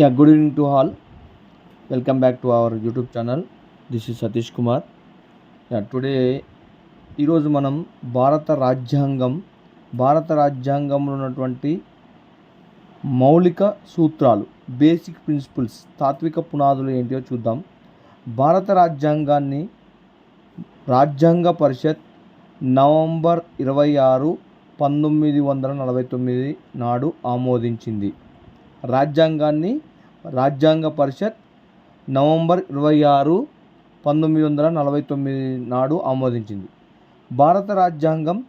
Yeah good evening to all welcome back to our YouTube channel this is Satish Kumar yeah today ఈరోజు మనం భారత రాజ్యాంగం భారత రాజ్యాంగంలో ఉన్నటువంటి మౌలిక సూత్రాలు బేసిక్ ప్రిన్సిపల్స్ తాత్విక పునాదులు ఏంటో చూద్దాం. భారత రాజ్యాంగాన్ని రాజ్యాంగ పరిషత్ నవంబర్ ఇరవై ఆరు పంతొమ్మిది వందల నలభై తొమ్మిది నాడు ఆమోదించింది. రాజ్యాంగాన్ని రాజ్యాంగ పరిషత్ నవంబర్ ఇరవై ఆరు పంతొమ్మిది వందల నలభై తొమ్మిది నాడు ఆమోదించింది. భారత రాజ్యాంగం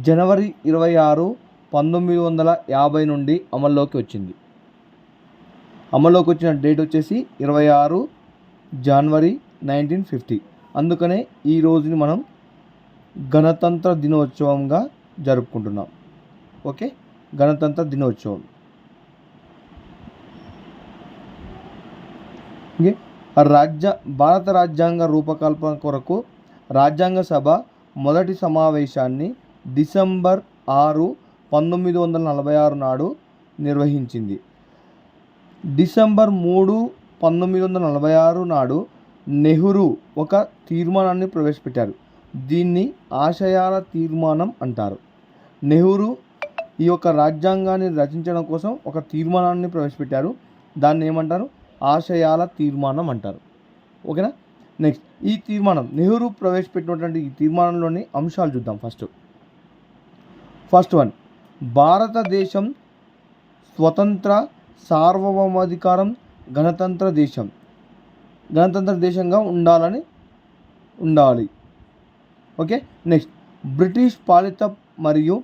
జనవరి ఇరవై ఆరు పంతొమ్మిది వందల యాభై నుండి అమల్లోకి వచ్చింది. అమల్లోకి వచ్చిన డేట్ వచ్చేసి ఇరవై ఆరు జనవరి నైన్టీన్ ఫిఫ్టీ. అందుకనే ఈ రోజుని మనం గణతంత్ర దినోత్సవంగా జరుపుకుంటున్నాం. ఓకే? గణతంత్ర దినోత్సవం. రాజ్య భారత రాజ్యాంగ రూపకల్పన కొరకు రాజ్యాంగ సభ మొదటి సమావేశాన్ని డిసెంబర్ ఆరు పంతొమ్మిది వందల నలభై ఆరు నాడు నిర్వహించింది. డిసెంబర్ మూడు పంతొమ్మిది వందల నలభై ఆరు నాడు నెహ్రూ ఒక తీర్మానాన్ని ప్రవేశపెట్టారు. దీన్ని ఆశయాల తీర్మానం అంటారు. నెహ్రూ ఈ యొక్క రాజ్యాంగాన్ని రచించడం కోసం ఒక తీర్మానాన్ని ప్రవేశపెట్టారు. దాన్ని ఏమంటారు? ఆశయాల తీర్మానం అంటారు. ఓకేనా? నెక్స్ట్ ఈ తీర్మానం నెహ్రూ ప్రవేశపెట్టినటువంటి ఈ తీర్మానంలోని అంశాలు చూద్దాం ఫస్ట్ ఫస్ట్ వన్ భారతదేశం స్వతంత్ర సార్వభౌమాధికారం గణతంత్ర దేశం. గణతంత్ర దేశంగా ఉండాలని ఉండాలి. ఓకే నెక్స్ట్ బ్రిటిష్ పాలిత మరియు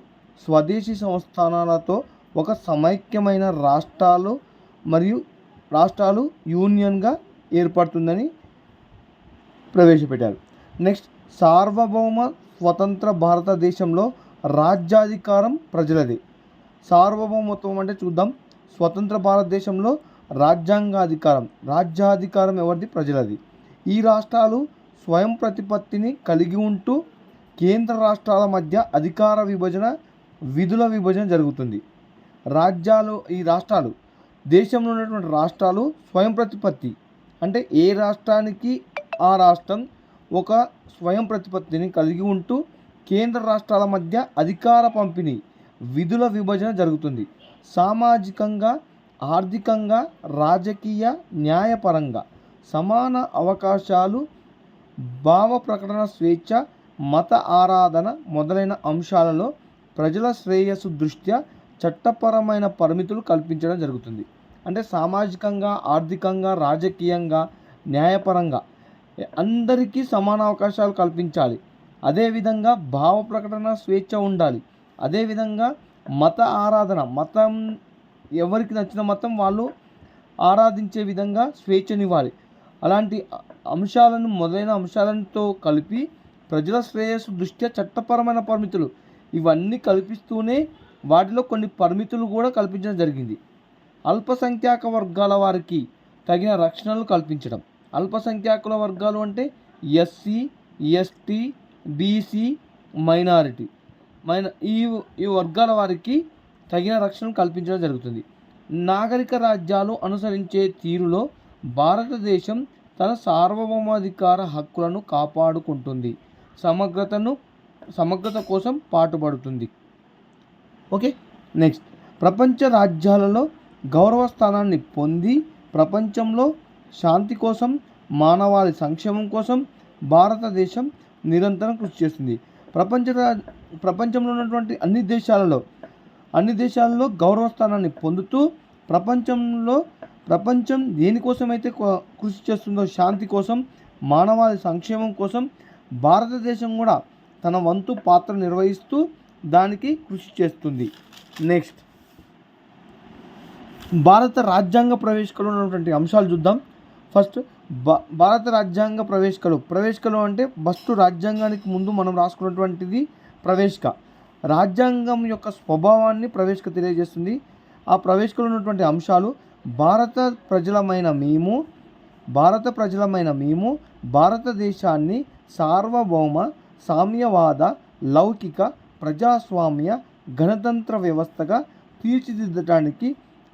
స్వదేశీ సంస్థానాలతో ఒక సమైక్యమైన రాష్ట్రాలు మరియు రాష్ట్రాలు యూనియన్గా ఏర్పడుతుందని ప్రవేశపెట్టారు. నెక్స్ట్ సార్వభౌమ స్వతంత్ర భారతదేశంలో రాజ్యాధికారం ప్రజలది. సార్వభౌమత్వం అంటే చూద్దాం. స్వతంత్ర భారతదేశంలో రాజ్యాంగాధికారం రాజ్యాధికారం ఎవరిది? ప్రజలది. ఈ రాష్ట్రాలు స్వయం ప్రతిపత్తిని కలిగి ఉంటూ కేంద్ర రాష్ట్రాల మధ్య అధికార విభజన విధుల విభజన జరుగుతుంది. రాజ్యాలు ఈ రాష్ట్రాలు దేశంలో ఉన్నటువంటి రాష్ట్రాలు స్వయం ప్రతిపత్తి. అంటే ఏ రాష్ట్రానికి ఆ రాష్ట్రం ఒక స్వయం ప్రతిపత్తిని కలిగి ఉంటూ కేంద్ర రాష్ట్రాల మధ్య అధికార పంపిణీ విధుల విభజన జరుగుతుంది. సామాజికంగా ఆర్థికంగా రాజకీయ న్యాయపరంగా సమాన అవకాశాలు భావ ప్రకటన స్వేచ్ఛ మత ఆరాధన మొదలైన అంశాలలో ప్రజల శ్రేయస్సు దృష్ట్యా చట్టపరమైన పరిమితులు కల్పించడం జరుగుతుంది. అంటే సామాజికంగా ఆర్థికంగా రాజకీయంగా న్యాయపరంగా అందరికీ సమాన అవకాశాలు కల్పించాలి. అదేవిధంగా భావ ప్రకటన స్వేచ్ఛ ఉండాలి. అదేవిధంగా మత ఆరాధన మతం ఎవరికి నచ్చిన మతం వాళ్ళు ఆరాధించే విధంగా స్వేచ్ఛనివ్వాలి. అలాంటి అంశాలను మొదలైన అంశాలతో కలిపి ప్రజల శ్రేయస్సు దృష్ట్యా చట్టపరమైన పరిమితులు ఇవన్నీ కల్పిస్తూనే వాటిలో కొన్ని పరిమితులు కూడా కల్పించడం జరిగింది. అల్పసంఖ్యాక వర్గాల వారికి తగిన రక్షణలు కల్పించడం. అల్పసంఖ్యాకుల వర్గాలు అంటే ఎస్సీ ఎస్టీ బీసీ మైనారిటీ. మైన ఈ ఈ వర్గాల వారికి తగిన రక్షణ కల్పించడం జరుగుతుంది. నాగరిక రాజ్యాలు అనుసరించే తీరులో భారతదేశం తన సార్వభౌమాధికార హక్కులను కాపాడుకుంటుంది. సమగ్రతను సమగ్రత కోసం పాటుపడుతుంది. Okay next. ప్రపంచ రాజ్యాలలో గౌరవ స్థానాన్ని పొంది ప్రపంచంలో శాంతి కోసం మానవాళి సంక్షేమం కోసం భారతదేశం నిరంతరం కృషి చేస్తుంది. ప్రపంచ ప్రపంచంలో ఉన్నటువంటి అన్ని దేశాలలో అన్ని దేశాలలో గౌరవ స్థానాన్ని పొందుతూ ప్రపంచంలో ప్రపంచం దేనికోసమైతే కృషి చేస్తుందో శాంతి కోసం మానవాళి సంక్షేమం కోసం భారతదేశం కూడా తన వంతు పాత్ర నిర్వహిస్తూ దానికి కృషి చేస్తుంది. నెక్స్ట్ భారత రాజ్యాంగ ప్రవేశికలో ఉన్నటువంటి అంశాలు చూద్దాం. ఫస్ట్ భారత రాజ్యాంగ ప్రవేశికలు. ప్రవేశికలు అంటే ఫస్ట్ రాజ్యాంగానికి ముందు మనం రాసుకున్నటువంటిది ప్రవేశిక. రాజ్యాంగం యొక్క స్వభావాన్ని ప్రవేశిక తెలియజేస్తుంది. ఆ ప్రవేశికలో ఉన్నటువంటి అంశాలు భారత ప్రజలమైన మేము భారత ప్రజలమైన మేము భారతదేశాన్ని సార్వభౌమ సామ్యవాద లౌకిక ప్రజాస్వామ్య గణతంత్ర వ్యవస్థగా తీర్చిదిద్దటానికి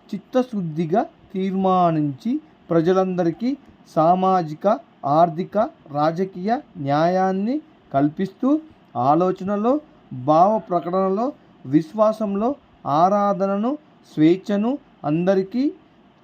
చిత్తశుద్ధిగా తీర్మానించి ప్రజలందరికీ సామాజిక ఆర్థిక రాజకీయ న్యాయాన్ని కల్పిస్తూ ఆలోచనలో భావ ప్రకటనలో విశ్వాసంలో ఆరాధనను స్వేచ్ఛను అందరికీ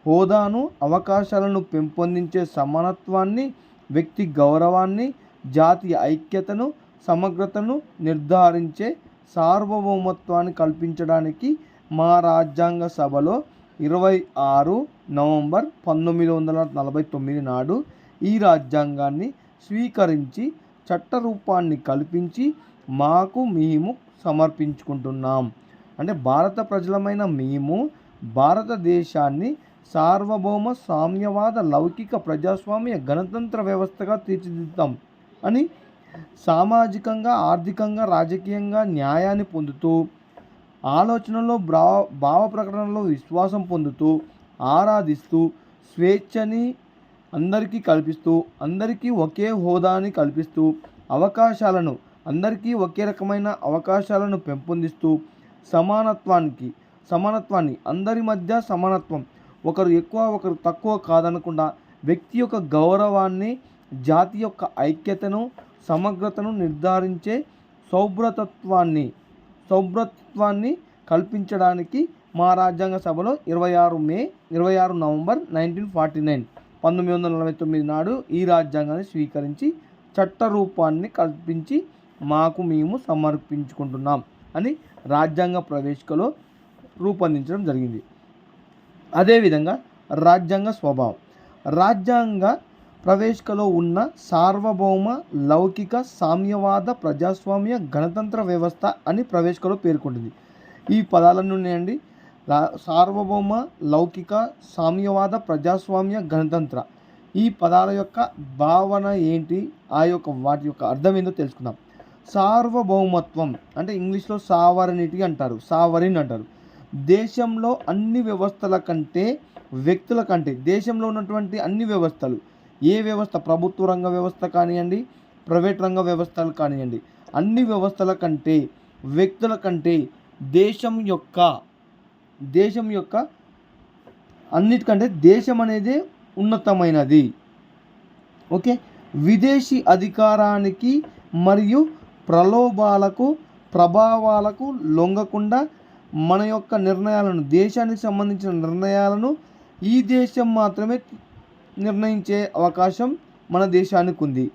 హోదాను అవకాశాలను పెంపొందించే సమానత్వాన్ని వ్యక్తి గౌరవాన్ని జాతి ఐక్యతను సమగ్రతను నిర్ధారించే సార్వభౌమత్వాన్ని కల్పించడానికి మా రాజ్యాంగ సభలో ఇరవై ఆరు నవంబర్ పంతొమ్మిది వందల నలభై తొమ్మిది నాడు ఈ రాజ్యాంగాన్ని స్వీకరించి చట్టరూపాన్ని కల్పించి మాకు మేము సమర్పించుకుంటున్నాం. అంటే భారత ప్రజలమైన మేము భారతదేశాన్ని సార్వభౌమ సామ్యవాద లౌకిక ప్రజాస్వామ్య గణతంత్ర వ్యవస్థగా తీర్చిదిద్దాం అని సామాజికంగా ఆర్థికంగా రాజకీయంగా న్యాయాన్ని పొందుతూ ఆలోచనలో భావ భావ ప్రకటనలో విశ్వాసం పొందుతూ ఆరాధిస్తూ స్వేచ్ఛని అందరికీ కల్పిస్తూ అందరికీ ఒకే హోదాని కల్పిస్తూ అవకాశాలను అందరికీ ఒకే రకమైన అవకాశాలను పెంపొందిస్తూ సమానత్వానికి సమానత్వాన్ని అందరి మధ్య సమానత్వం ఒకరు ఎక్కువ ఒకరు తక్కువ కాదనకుండా వ్యక్తి యొక్క గౌరవాన్ని జాతి యొక్క ఐక్యతను సమగ్రతను నిర్ధారించే సౌభ్రతత్వాన్ని సౌభ్రతత్వాన్ని కల్పించడానికి మా రాజ్యాంగ సభలో ఇరవై ఆరు మే ఇరవై ఆరు నవంబర్ నైన్టీన్ ఫార్టీ నైన్ పంతొమ్మిది వందల నలభై తొమ్మిది నాడు ఈ రాజ్యాంగాన్ని స్వీకరించి చట్టరూపాన్ని కల్పించి మాకు మేము సమర్పించుకుంటున్నాం అని రాజ్యాంగ ప్రవేశికలో రూపొందించడం జరిగింది. అదేవిధంగా రాజ్యాంగ స్వభావం. రాజ్యాంగ ప్రవేశికలో ఉన్న సార్వభౌమ లౌకిక సామ్యవాద ప్రజాస్వామ్య గణతంత్ర వ్యవస్థ అని ప్రవేశికలో పేర్కొంటుంది. ఈ పదాల ఉన్నాయండి. సార్వభౌమ లౌకిక సామ్యవాద ప్రజాస్వామ్య గణతంత్ర. ఈ పదాల యొక్క భావన ఏంటి? ఆ యొక్క వాటి యొక్క అర్థం ఏందో తెలుసుకుందాం. సార్వభౌమత్వం అంటే ఇంగ్లీష్లో సావరనిటీ అంటారు. సావరిన్ అంటారు. దేశంలో అన్ని వ్యవస్థల కంటే వ్యక్తుల కంటే దేశంలో ఉన్నటువంటి అన్ని వ్యవస్థలు ఏ వ్యవస్థ? ప్రభుత్వ రంగ వ్యవస్థ కానివ్వండి ప్రైవేట్ రంగ వ్యవస్థలు కానివ్వండి అన్ని వ్యవస్థల కంటే వ్యక్తుల కంటే దేశం యొక్క దేశం యొక్క అన్నిటికంటే దేశం అనేది ఉన్నతమైనది. ఓకే? విదేశీ అధికారానికి మరియు ప్రలోభాలకు ప్రభావాలకు లొంగకుండా మన యొక్క నిర్ణయాలను దేశానికి సంబంధించిన నిర్ణయాలను ఈ దేశం మాత్రమే నిర్ణయించే అవకాశం మన దేశానికి ఉంది.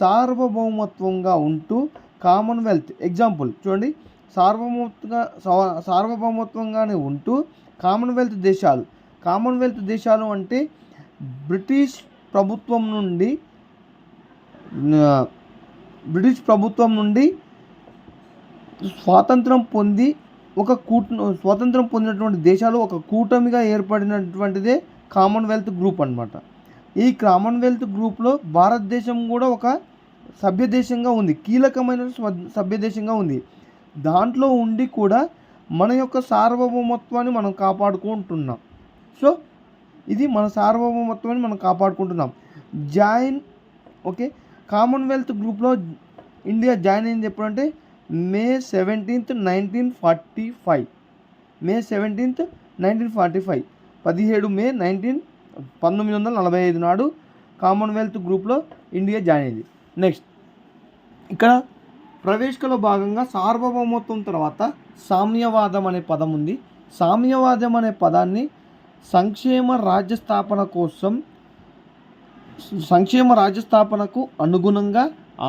సార్వభౌమత్వంగా ఉంటూ కామన్వెల్త్ ఎగ్జాంపుల్ చూడండి. సార్వభౌమత్వంగా సార్వభౌమత్వంగానే ఉంటూ కామన్వెల్త్ దేశాలు. కామన్వెల్త్ దేశాలు అంటే బ్రిటిష్ ప్రభుత్వం నుండి బ్రిటిష్ ప్రభుత్వం నుండి స్వాతంత్రం పొంది ఒక కూట స్వాతంత్రం పొందినటువంటి దేశాలు ఒక కూటమిగా ఏర్పడినటువంటిదే కామన్వెల్త్ గ్రూప్ అన్నమాట. ఈ కామన్వెల్త్ గ్రూప్లో భారతదేశం కూడా ఒక సభ్యదేశంగా ఉంది. కీలకమైన సభ్యదేశంగా ఉంది. దాంట్లో ఉండి కూడా మన యొక్క సార్వభౌమత్వాన్ని మనం కాపాడుకుంటున్నాం. సో ఇది మన సార్వభౌమత్వాన్ని మనం కాపాడుకుంటున్నాం. జాయిన్ ఓకే కామన్వెల్త్ గ్రూప్లో ఇండియా జాయిన్ అయింది ఎప్పుడంటే May seventeenth nineteen forty five. May seventeenth nineteen forty five. పదిహేడు మే నైన్టీన్ పంతొమ్మిది వందల నలభై ఐదు నాడు కామన్వెల్త్ గ్రూప్లో ఇండియా జాయిన్ అయింది. నెక్స్ట్ ఇక్కడ ప్రవేశికలో భాగంగా సార్వభౌమత్వం తర్వాత సామ్యవాదం అనే పదం ఉంది. సామ్యవాదం అనే పదాన్ని సంక్షేమ రాజ్య స్థాపన కోసం సంక్షేమ రాజ్య స్థాపనకు అనుగుణంగా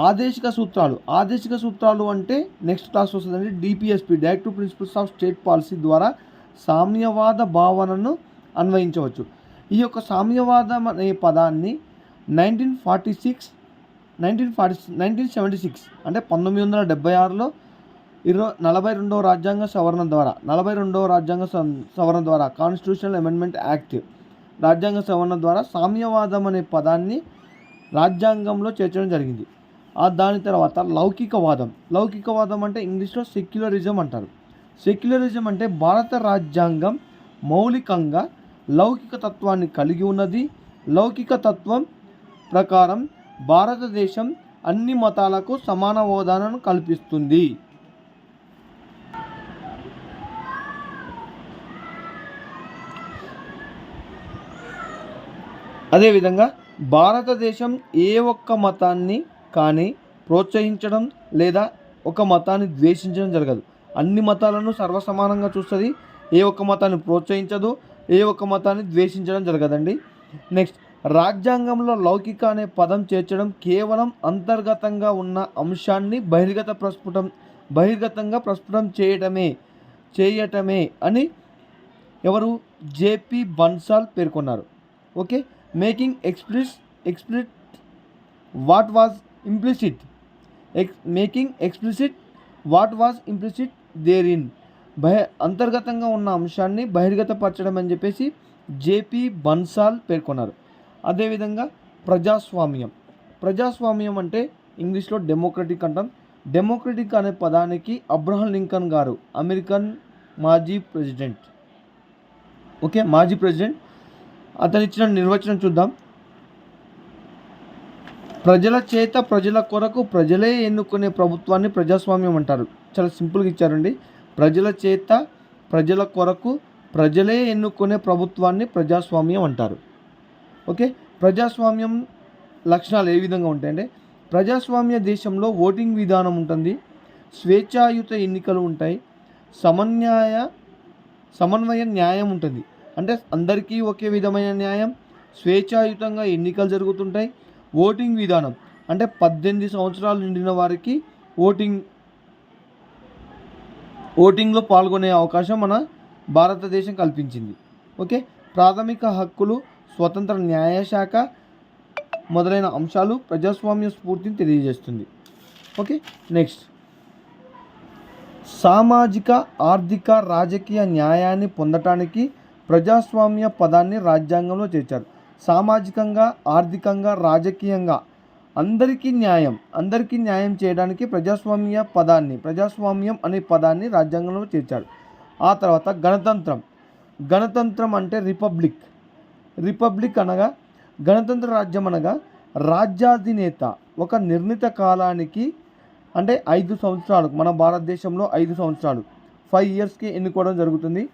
ఆదేశిక సూత్రాలు ఆదేశిక సూత్రాలు అంటే నెక్స్ట్ క్లాస్ వస్తుందండి DPSP directive principles of state policy ద్వారా సామ్యవాద భావనను అన్వయించవచ్చు. ఈ యొక్క సామ్యవాదం అనే పదాన్ని nineteen forty six nineteen forty nineteen seventy six అంటే పంతొమ్మిది వందల డెబ్బై ఆరులో ఇరవై నలభై రెండవ రాజ్యాంగ సవరణ ద్వారా నలభై రెండవ రాజ్యాంగ సవరణ ద్వారా కాన్స్టిట్యూషనల్ అమెండ్మెంట్ యాక్ట్ రాజ్యాంగ సవరణ ద్వారా సామ్యవాదం అనే పదాన్ని రాజ్యాంగంలో చేర్చడం జరిగింది. ఆ దాని తర్వాత లౌకికవాదం లౌకికవాదం అంటే ఇంగ్లీష్లో సెక్యులరిజం అంటారు. సెక్యులరిజం అంటే భారత రాజ్యాంగం మౌలికంగా లౌకిక తత్వాన్ని కలిగి ఉన్నది. లౌకిక తత్వం ప్రకారం భారతదేశం అన్ని మతాలకు సమాన హోదాను కల్పిస్తుంది. అదేవిధంగా భారతదేశం ఏ ఒక్క మతాన్ని కానీ ప్రోత్సహించడం లేదా ఒక మతాన్ని ద్వేషించడం జరగదు. అన్ని మతాలను సర్వసమానంగా చూస్తుంది. ఏ ఒక్క మతాన్ని ప్రోత్సహించదు. ఏ ఒక్క మతాన్ని ద్వేషించడం జరగదండి. నెక్స్ట్ రాజ్యాంగంలో లౌకిక అనే పదం చేర్చడం కేవలం అంతర్గతంగా ఉన్న అంశాన్ని బహిర్గత ప్రస్ఫుటం బహిర్గతంగా ప్రస్ఫుటం చేయటమే చేయటమే అని ఎవరు? జేపీ బన్సాల్ పేర్కొన్నారు. Okay? Making ఎక్స్ప్లిస్ ex-split what was implicit? X making explicit what was implicit there in బహి అంతర్గతంగా ఉన్న అంశాన్ని బహిర్గతపరచడం అని చెప్పేసి జేపీ బన్సాల్ పేర్కొన్నారు. అదేవిధంగా ప్రజాస్వామ్యం. ప్రజాస్వామ్యం అంటే ఇంగ్లీష్లో డెమోక్రటిక్ అంటాం. డెమోక్రటిక్ అనే పదానికి అబ్రహం లింకన్ గారు అమెరికన్ మాజీ ప్రెసిడెంట్. ఓకే మాజీ ప్రెసిడెంట్. అతను ఇచ్చిన నిర్వచనం చూద్దాం. ప్రజల చేత ప్రజల కొరకు ప్రజలే ఎన్నుకునే ప్రభుత్వాన్ని ప్రజాస్వామ్యం అంటారు. చాలా సింపుల్గా ఇచ్చారండి. ప్రజల చేత ప్రజల కొరకు ప్రజలే ఎన్నుకునే ప్రభుత్వాన్ని ప్రజాస్వామ్యం అంటారు. ఓకే? ప్రజాస్వామ్యం లక్షణాలు ఏ విధంగా ఉంటాయంటే ప్రజాస్వామ్య దేశంలో ఓటింగ్ విధానం ఉంటుంది స్వేచ్ఛాయుత ఎన్నికలు ఉంటాయి సమన్యాయ సమన్వయ న్యాయం ఉంటుంది. అంటే అందరికీ ఒకే విధమైన న్యాయం స్వేచ్ఛాయుతంగా ఎన్నికలు జరుగుతుంటాయి ఓటింగ్ విధానం. అంటే పద్దెనిమిది సంవత్సరాలు నిండిన వారికి ఓటింగ్ ఓటింగ్లో పాల్గొనే అవకాశం మన భారతదేశం కల్పించింది. ఓకే? ప్రాథమిక హక్కులు స్వతంత్ర న్యాయశాఖ మొదలైన అంశాలు ప్రజాస్వామ్య స్ఫూర్తిని తెలియజేస్తుంది. ఓకే? నెక్స్ట్. సామాజిక ఆర్థిక రాజకీయ న్యాయాన్ని పొందటానికి ప్రజాస్వామ్య పదాన్ని రాజ్యాంగంలో చేర్చారు. సామాజికంగా ఆర్థికంగా రాజకీయంగా అందరికీ న్యాయం అందరికీ న్యాయం చేయడానికి ప్రజాస్వామ్య పదాన్ని ప్రజాస్వామ్యం అనే పదాన్ని రాజ్యాంగంలో చేర్చారు. ఆ తర్వాత గణతంత్రం. గణతంత్రం అంటే రిపబ్లిక్. రిపబ్లిక్ అనగా గణతంత్ర రాజ్యం అనగా రాజ్యాధినేత ఒక నిర్ణీత కాలానికి అంటే ఐదు సంవత్సరాలు మన భారతదేశంలో ఐదు సంవత్సరాలు. ఫైవ్ ఇయర్స్కి ఎన్నుకోవడం జరుగుతుంది.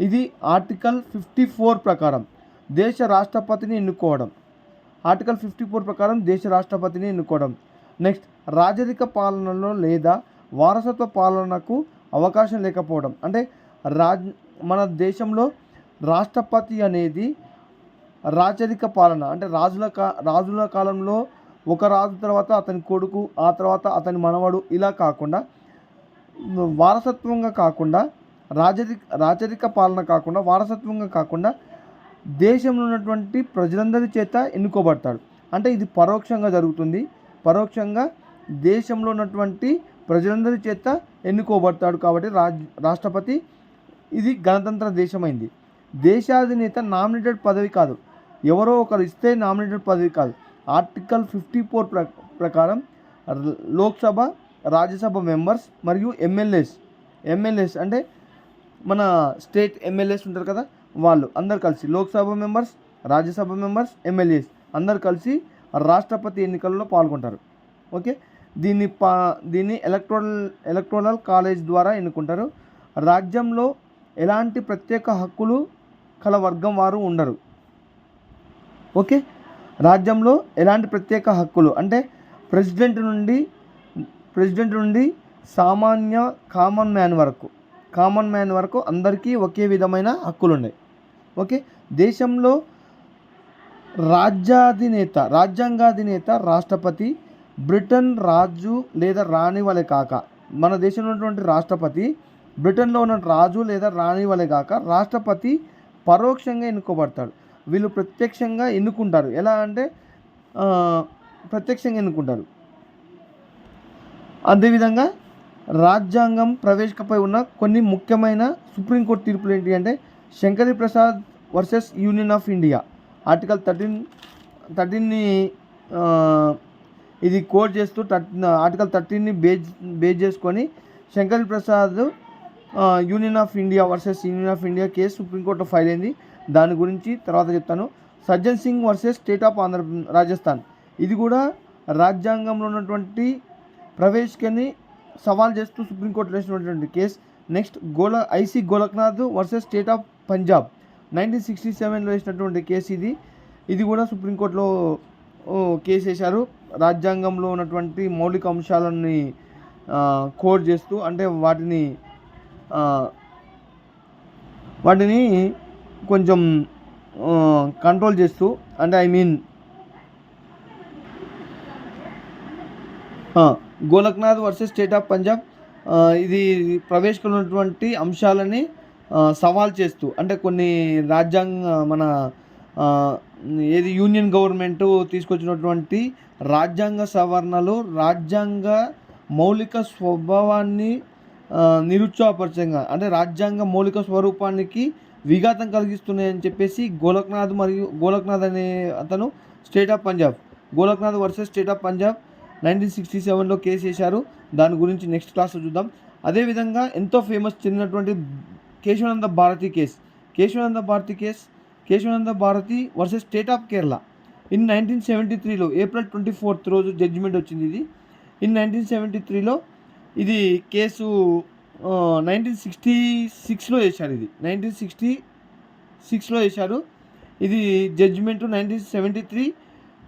ఇది ఆర్టికల్ ఫిఫ్టీ ఫోర్ ప్రకారం దేశ రాష్ట్రపతిని ఎన్నుకోవడం. ఆర్టికల్ ఫిఫ్టీ ఫోర్ ప్రకారం దేశ రాష్ట్రపతిని ఎన్నుకోవడం. నెక్స్ట్ రాజరిక పాలనలో లేదా వారసత్వ పాలనకు అవకాశం లేకపోవడం. అంటే రాజ్ మన దేశంలో రాష్ట్రపతి అనేది రాచరిక పాలన. అంటే రాజుల కా రాజుల కాలంలో ఒక రాజు తర్వాత అతని కొడుకు ఆ తర్వాత అతని మనవడు ఇలా కాకుండా వారసత్వంగా కాకుండా రాజరిక రాచరిక పాలన కాకుండా వారసత్వంగా కాకుండా దేశంలో ఉన్నటువంటి ప్రజలందరి చేత ఎన్నుకోబడతాడు. అంటే ఇది పరోక్షంగా జరుగుతుంది. పరోక్షంగా దేశంలో ఉన్నటువంటి ప్రజలందరి చేత ఎన్నుకోబడతాడు కాబట్టి రాజ్ రాష్ట్రపతి ఇది గణతంత్ర దేశమైంది. దేశాధినేత నామినేటెడ్ పదవి కాదు. ఎవరో ఒకరు ఇస్తే నామినేటెడ్ పదవి కాదు. ఆర్టికల్ ఫిఫ్టీ ఫోర్ ప్ర ప్రకారం లోక్సభ రాజ్యసభ మెంబర్స్ మరియు ఎమ్మెల్యేస్ ఎమ్మెల్యేస్ అంటే మన స్టేట్ ఎమ్మెల్యేస్ ఉంటారు కదా వాళ్ళు అందరు కలిసి Lok Sabha members Rajya Sabha members MLAs అందరు కలిసి రాష్ట్రపతి ఎన్నికల్లో పాల్గొంటారు. ఓకే? దీన్ని పా దీన్ని ఎలక్ట్రోల్ ఎలక్ట్రోనల్ కాలేజ్ ద్వారా ఎన్నుకుంటారు. రాజ్యంలో ఎలాంటి ప్రత్యేక హక్కులు కల వర్గం వారు ఉండరు. ఓకే? రాజ్యంలో ఎలాంటి ప్రత్యేక హక్కులు? అంటే ప్రెసిడెంట్ నుండి ప్రెసిడెంట్ నుండి సామాన్య కామన్ మ్యాన్ వరకు కామన్ మ్యాన్ వరకు అందరికీ ఒకే విధమైన హక్కులు ఉన్నాయి ఓకే? దేశంలో రాజ్యాధినేత రాజ్యాంగాధినేత రాష్ట్రపతి బ్రిటన్ రాజు లేదా రాణి వలె కాక మన దేశంలో ఉన్నటువంటి రాష్ట్రపతి బ్రిటన్లో ఉన్న రాజు లేదా రాణి వలె కాక రాష్ట్రపతి పరోక్షంగా ఎన్నుకోబడతాడు. వీళ్ళు ప్రత్యక్షంగా ఎన్నుకుంటారు. ఎలా అంటే ప్రత్యక్షంగా ఎన్నుకుంటారు. అదేవిధంగా రాజ్యాంగం ప్రవేశికపై ఉన్న కొన్ని ముఖ్యమైన సుప్రీంకోర్టు తీర్పులు ఏంటి అంటే Shankari Prasad versus union of India. Article thirteen థర్టీన్ని ఇది కోడ్ చేస్తూ థర్టీన్ ఆర్టికల్ థర్టీన్ని బేజ్ బేజ్ చేసుకొని Shankari Prasad union of India versus union of India case సుప్రీంకోర్టులో ఫైల్ అయింది. దాని గురించి తర్వాత చెప్తాను. Sajjan Singh versus state of Andhra Rajasthan. ఇది కూడా రాజ్యాంగంలో ఉన్నటువంటి ప్రవేశికని సవాల్ చేస్తూ సుప్రీంకోర్టులో వేసినటువంటి కేసు. నెక్స్ట్ గోల IC Golaknath versus state of Punjab. Nineteen sixty సెవెన్లో వేసినటువంటి కేసు ఇది. ఇది కూడా సుప్రీంకోర్టులో కేసు వేశారు. రాజ్యాంగంలో ఉన్నటువంటి మౌలిక అంశాలని కోడ్ చేస్తూ అంటే వాటిని వాటిని కొంచెం కంట్రోల్ చేస్తూ అంటే I mean Golaknath versus state of Punjab ఇది ప్రవేశకున్నటువంటి అంశాలని సవాల్ చేస్తూ అంటే కొన్ని రాజ్యాంగ మన ఏది యూనియన్ గవర్నమెంట్ తీసుకొచ్చినటువంటి రాజ్యాంగ సవరణలు రాజ్యాంగ మౌలిక స్వభావాన్ని నిరుత్సాహపరిచంగా నిరుత్సాహపరచంగా అంటే రాజ్యాంగ మౌలిక స్వరూపానికి విఘాతం కలిగిస్తున్నాయని చెప్పేసి గోలక్నాథ్ మరియు గోలక్నాథ్ అనే అతను state of Punjab Golaknath versus state of Punjab nineteen sixty సెవెన్లో కేసు వేశారు. దాని గురించి నెక్స్ట్ క్లాస్లో చూద్దాం. అదేవిధంగా ఎంతో ఫేమస్ చెందినటువంటి Kesavananda Bharati case. Kesavananda Bharati case Kesavananda Bharati versus state of Kerala. In nineteen seventy త్రీలో ఏప్రిల్ ట్వంటీ ఫోర్త్ రోజు జడ్జిమెంట్ వచ్చింది ఇది. ఇన్ నైన్టీన్ సెవెంటీ త్రీలో ఇది కేసు నైన్టీన్ సిక్స్టీ సిక్స్లో వేశారు ఇది. నైన్టీన్ సిక్స్టీ సిక్స్లో వేశారు. ఇది judgement nineteen seventy three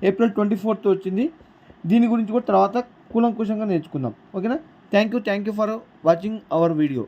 April twenty fourth వచ్చింది. దీని గురించి కూడా తర్వాత కూలంకుషంగా నేర్చుకుందాం. ఓకేనా? Thank you thank you for watching our video